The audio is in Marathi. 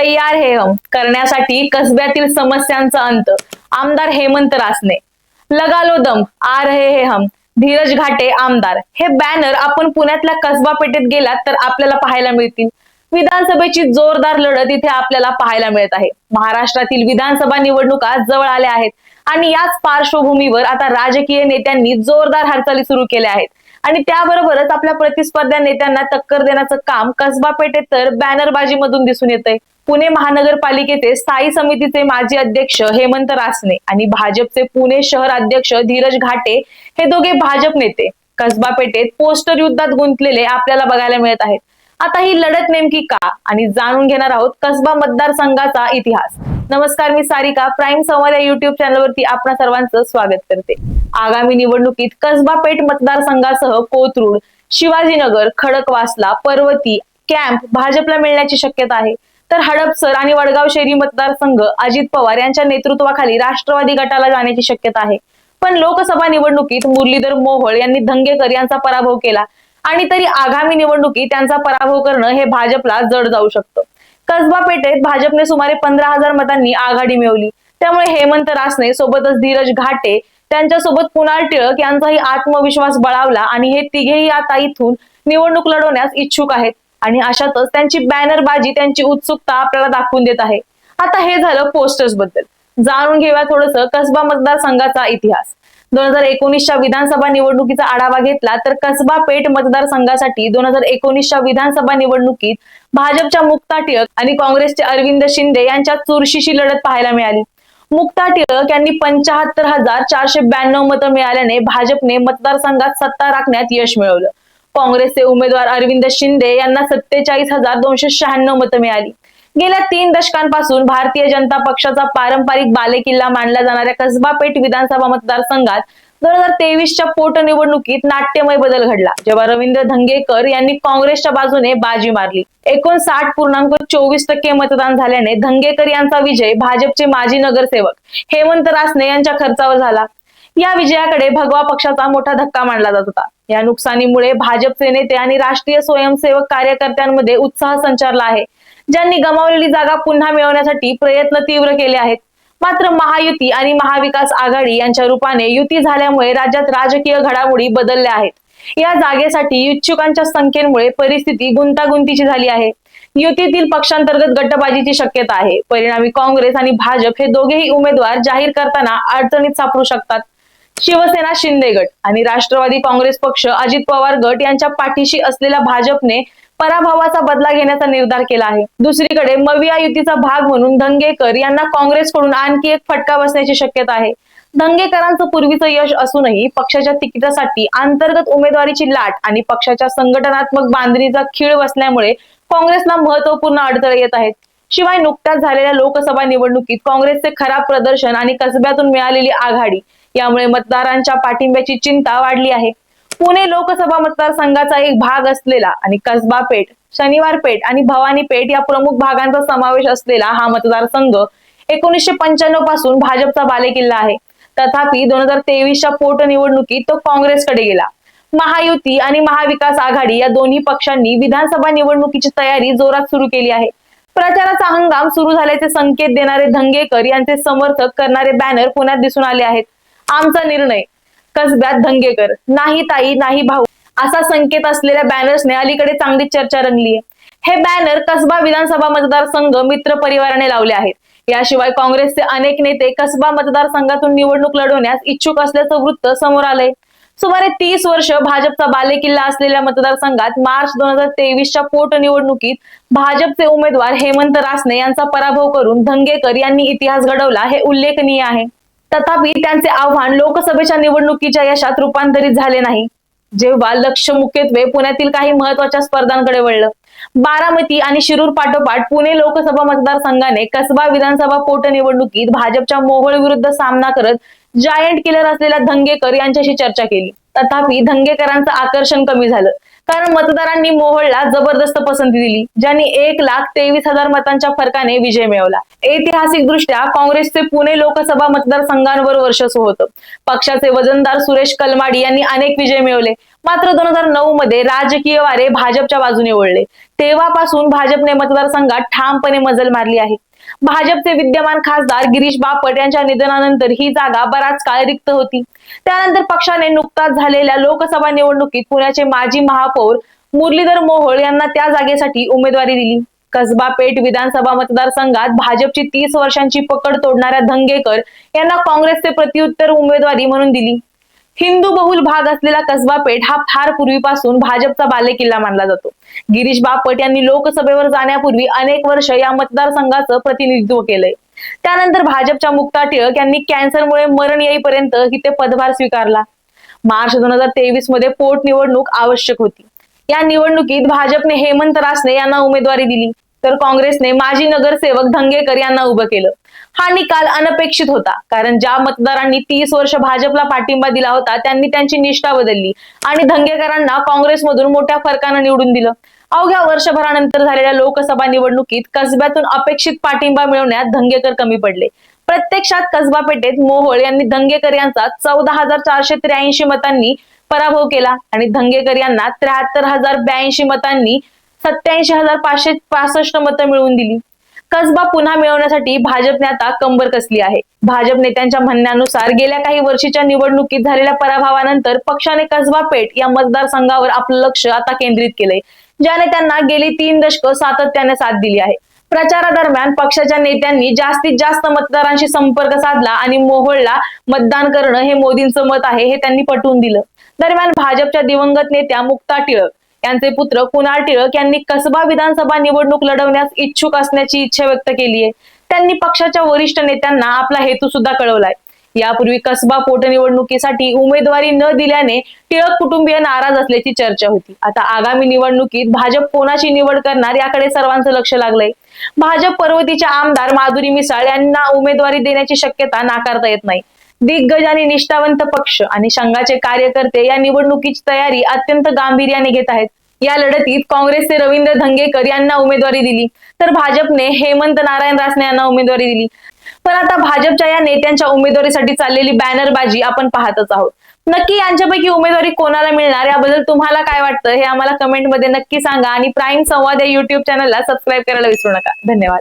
तैयार हे हम करण्यासाठी कसब्यातील समस्यांचा अंत. आमदार हेमंत रासने. लगालो दम. आ रहे हे हम. धीरज घाटे आमदार. हे बॅनर आपण पुण्यातल्या कसबा पेठेत गेलात तर आपल्याला पाहायला मिळतील. विधानसभेची जोरदार लढत इथे आपल्याला पाहायला मिळत आहे. महाराष्ट्रातील विधानसभा निवडणुका जवळ आल्या आहेत. आणि याच पार्श्वभूमीवर आता राजकीय नेत्यांनी जोरदार हालचाली सुरू केल्या आहेत. आणि त्याबरोबरच आपल्या प्रतिस्पर्ध्या नेत्यांना टक्कर देण्याचं काम कसबा पेठेत तर बॅनरबाजी मधून दिसून येतंय. पुणे महानगरपालिकेचे स्थायी समितीचे माजी अध्यक्ष हेमंत रासने आणि भाजपचे पुणे शहर अध्यक्ष धीरज घाटे हे दोघे भाजप नेते. कसबा पेठेत पोस्टर युद्धात गुंतलेले आपल्याला बघायला मिळत आहेत. आता ही लढत नेमकी का आणि जाणून घेणार आहोत कसबा मतदारसंघाचा इतिहास. नमस्कार मी सारिका प्राईम संवाद या युट्यूब चॅनलवरती आपणा सर्वांचं स्वागत करते. आगामी निवडणुकीत कसबा पेठ मतदारसंघासह कोथरूड शिवाजीनगर खडकवासला पर्वती कॅम्प भाजपला मिळण्याची शक्यता आहे. तर हडपसर आणि वडगाव शहरी मतदारसंघ अजित पवार यांच्या नेतृत्वाखाली राष्ट्रवादी गटाला जाण्याची शक्यता आहे. पण लोकसभा निवडणुकीत मुरलीधर मोहोळ यांनी धंगेकर यांचा पराभव केला आणि तरी आगामी निवडणुकीत त्यांचा पराभव करणं हे भाजपला जड जाऊ शकतं. कसबा पेठेत भाजपने सुमारे पंधरा हजार मतांनी आघाडी मिळवली. त्यामुळे हेमंत रासने सोबतच धीरज घाटे त्यांच्यासोबत कुणाल टिळक यांचाही आत्मविश्वास बळावला आणि हे तिघेही आता इथून निवडणूक लढवण्यास इच्छुक आहेत. आणि अशातच त्यांची बॅनरबाजी त्यांची उत्सुकता आपल्याला दाखवून देत आहे. आता हे झालं पोस्टर्सबद्दल. जाणून घेऊया थोडस कसबा मतदारसंघाचा इतिहास. दोन हजार एकोणीसच्या विधानसभा निवडणुकीचा आढावा घेतला तर कसबा पेठ मतदारसंघासाठी दोन हजार एकोणीसच्या विधानसभा निवडणुकीत भाजपच्या मुक्ता टिळक आणि काँग्रेसचे अरविंद शिंदे यांच्या चुरशीशी लढत पाहायला मिळाली. मुक्ता टिळक यांनी पंचाहत्तर हजार चारशे ब्याण्णव मतं मिळाल्याने भाजपने मतदारसंघात सत्ता राखण्यात यश मिळवलं. काँग्रेसचे उमेदवार अरविंद शिंदे यांना सत्तेचाळीस हजार दोनशे शहाण्णव मतं मिळाली. गेल्या तीन दशकांपासून भारतीय जनता पक्षाचा पारंपरिक बालेकिल्ला मानला जाणाऱ्या कसबा पेठ विधानसभा मतदारसंघात दोन हजार तेवीसच्या पोटनिवडणुकीत नाट्यमय बदल घडला जेव्हा रवींद्र धंगेकर यांनी काँग्रेसच्या बाजूने बाजी मारली. एकोणसाठ पूर्णांक चोवीस टक्के मतदान झाल्याने धंगेकर यांचा विजय भाजपचे माजी नगरसेवक हेमंत रासने यांच्या खर्चावर झाला. या विजयाकडे भगवा पक्षाचा मोठा धक्का मानला जात होता. या नुकसानीमुळे भाजपचे नेते आणि राष्ट्रीय स्वयंसेवक कार्यकर्त्यांमध्ये उत्साह संचारला आहे. ज्यांनी गमावलेली जागा पुन्हा मिळवण्यासाठी प्रयत्न तीव्र केले आहेत. मात्र महायुती आणि महाविकास आघाडी यांच्या रूपाने युती झाल्यामुळे राज्यात राजकीय घडामोडी बदलल्या आहेत. या जागेसाठी इच्छुकांच्या संख्येमुळे परिस्थिती गुंतागुंतीची झाली आहे. युतीतील पक्षांतर्गत गटबाजीची शक्यता आहे. परिणामी काँग्रेस आणि भाजप हे दोघेही उमेदवार जाहीर करताना अडचणीत सापडू शकतात. शिवसेना शिंदे गट आणि राष्ट्रवादी काँग्रेस पक्ष अजित पवार गट यांच्या पाठीशी असलेल्या भाजपने पराभवाचा बदला घेण्याचा निर्धार केला आहे. दुसरीकडे मविया युतीचा भाग म्हणून धंगेकर यांना काँग्रेसकडून आणखी एक फटका बसण्याची शक्यता आहे. धंगेकरांचं पूर्वीचं यश असूनही पक्षाच्या तिकिटासाठी अंतर्गत उमेदवारीची लाट आणि पक्षाच्या संघटनात्मक बांधणीचा खीळ बसल्यामुळे काँग्रेसला महत्त्वपूर्ण अडथळे येत आहेत. शिवाय नुकत्याच झालेल्या लोकसभा निवडणुकीत काँग्रेसचे खराब प्रदर्शन आणि कसब्यातून मिळालेली आघाडी यामुळे मतदारांच्या पाठिंब्याची चिंता वाढली आहे. पुणे लोकसभा मतदारसंघाचा एक भाग असलेला आणि कसबा पेठ शनिवार पेठ आणि भवानी पेठ या प्रमुख भागांचा समावेश असलेला हा मतदारसंघ एकोणीसशे पंच्याण्णवपासून भाजपचा बालेकिल्ला आहे. तथापि दोन हजार तेवीसच्या पोटनिवडणुकीत तो काँग्रेसकडे गेला. महायुती आणि महाविकास आघाडी या दोन्ही पक्षांनी विधानसभा निवडणुकीची तयारी जोरात सुरू केली आहे. प्रचाराचा हंगाम सुरू झाल्याचे संकेत देणारे धंगेकर यांचे समर्थक करणारे बॅनर पुण्यात दिसून आले आहेत. आमचा निर्णय. कसब्यात धंगेकर नाही ताई नाही भाऊ असा संकेत असलेल्या बॅनर्सने अलीकडे चांगली चर्चा रंगली आहे हे बॅनर कसबा विधानसभा मतदारसंघ मित्र परिवाराने लावले आहेत. याशिवाय काँग्रेसचे अनेक नेते कसबा मतदारसंघातून निवडणूक लढवण्यास इच्छुक असल्याचं वृत्त समोर आलंय. सुमारे तीस वर्ष भाजपचा बालेकिल्ला असलेल्या मतदारसंघात मार्च दोन हजार तेवीसच्या पोटनिवडणुकीत भाजपचे उमेदवार हेमंत रासने यांचा पराभव करून धंगेकर यांनी इतिहास घडवला हे उल्लेखनीय आहे. तथापि त्यांचे आव्हान लोकसभेच्या निवडणुकीच्या यशात रूपांतरित झाले नाही. जेव्हा लक्ष मुख्यत्वे पुण्यातील काही महत्त्वाच्या स्पर्धांकडे वळलं. बारामती आणि शिरूर पाठोपाठ पुणे लोकसभा मतदारसंघाने कसबा विधानसभा पोटनिवडणुकीत भाजपच्या मोहोळ विरुद्ध सामना करत जायंट किलर असलेल्या धंगेकर यांच्याशी चर्चा केली. तथापि धंगेकरांचं आकर्षण कमी झालं. कारण मतदारांनी मोहोळला जबरदस्त पसंती दिली ज्यांनी एक लाख तेवीस हजार मतांच्या फरकाने विजय मिळवला. ऐतिहासिक दृष्ट्या काँग्रेसचे पुणे लोकसभा मतदारसंघांवर वर्चस्व होतं. पक्षाचे वजनदार सुरेश कलमाडी यांनी अनेक विजय मिळवले. मात्र दोन हजार नऊ मध्ये राजकीय वारे भाजपच्या बाजूने वळले तेव्हापासून भाजपने मतदारसंघात ठामपणे मजल मारली आहे. भाजपचे विद्यमान खासदार गिरीश बापट यांच्या निधनानंतर ही जागा बराच काळ रिक्त होती. त्यानंतर पक्षाने नुकताच झालेल्या लोकसभा निवडणुकीत पुण्याचे माजी महापौर मुरलीधर मोहोळ यांना त्या जागेसाठी उमेदवारी दिली. कसबा पेठ विधानसभा मतदारसंघात भाजपची तीस वर्षांची पकड तोडणाऱ्या धंगेकर यांना काँग्रेसचे प्रत्युत्तर उमेदवारी म्हणून दिली. हिंदू बहुल भाग असलेला कसबा पेठ हा फार पूर्वीपासून भाजपचा बालेकिल्ला मानला जातो. गिरीश बापट यांनी लोकसभेवर जाण्यापूर्वी अनेक वर्ष या मतदारसंघाचं प्रतिनिधित्व केलंय. त्यानंतर भाजपच्या मुक्ता टिळक यांनी कॅन्सरमुळे मरण येईपर्यंत इथे पदभार स्वीकारला. मार्च दोन हजार तेवीसमध्ये पोटनिवडणूक आवश्यक होती. या निवडणुकीत भाजपने हेमंत रासने यांना उमेदवारी दिली. तर काँग्रेसने माजी नगरसेवक धंगेकर यांना उभं केलं. हा निकाल अनपेक्षित होता कारण ज्या मतदारांनी तीस वर्ष भाजपला पाठिंबा दिला होता त्यांनी त्यांची निष्ठा बदलली आणि धंगेकरांना काँग्रेसमधून मोठ्या फरकानं निवडून दिलं. अवघ्या वर्षभरानंतर झालेल्या लोकसभा निवडणुकीत कसब्यातून अपेक्षित पाठिंबा मिळवण्यात धंगेकर कमी पडले. प्रत्यक्षात कसबा पेठेत मोहोळ यांनी धंगेकर यांचा चौदा हजार चारशे त्र्याऐंशी मतांनी पराभव केला आणि धंगेकर यांना त्र्याहत्तर हजार ब्याऐंशी मतांनी सत्याऐंशी हजार पाचशे पासष्ट मतं मिळवून दिली. कसबा पुन्हा मिळवण्यासाठी भाजपने आता कंबर कसली आहे. भाजप नेत्यांच्या म्हणण्यानुसार गेल्या काही वर्षीच्या निवडणुकीत झालेल्या पराभवानंतर पक्षाने कसबा पेठ या मतदारसंघावर आपलं लक्ष आता केंद्रित केलंय. ज्याने त्यांना गेली तीन दशकं सातत्याने साथ दिली आहे. प्रचारादरम्यान पक्षाच्या नेत्यांनी जास्तीत जास्त मतदारांशी संपर्क साधला आणि मोहोळला मतदान करणं हे मोदींचं मत आहे हे त्यांनी पटवून दिलं. दरम्यान भाजपच्या दिवंगत नेत्या मुक्ता टिळक यांचे पुत्र कुणाल टिळक यांनी कसबा विधानसभा निवडणूक लढवण्यास इच्छुक असण्याची इच्छा व्यक्त केली आहे त्यांनी पक्षाच्या वरिष्ठ नेत्यांना आपला हेतू सुद्धा कळवलाय. यापूर्वी कसबा पोटनिवडणुकीसाठी उमेदवारी न दिल्याने टिळक कुटुंबीय नाराज असल्याची चर्चा होती. आता आगामी निवडणुकीत भाजप कोणाची निवड करणार याकडे सर्वांचं लक्ष लागलंय. भाजप पर्वतीच्या आमदार माधुरी मिसाळ यांना उमेदवारी देण्याची शक्यता नाकारता येत नाही. दिग्गज आणि निष्ठावंत पक्ष आणि संघाचे कार्यकर्ते या निवडणुकीची तयारी अत्यंत गांभीर्याने घेत आहेत. या लढतीत काँग्रेसचे रवींद्र धंगेकर यांना उमेदवारी दिली. तर भाजपने हेमंत नारायण रासने यांना उमेदवारी दिली. पण आता भाजपच्या या नेत्यांच्या उमेदवारीसाठी चाललेली बॅनरबाजी आपण पाहतच आहोत. नक्की यांच्यापैकी उमेदवारी कोणाला मिळणार? याबद्दल तुम्हाला काय वाटतं? हे आम्हाला कमेंटमध्ये नक्की सांगा आणि प्राईम संवाद या युट्यूब चॅनलला सबस्क्राईब करायला विसरू नका. धन्यवाद.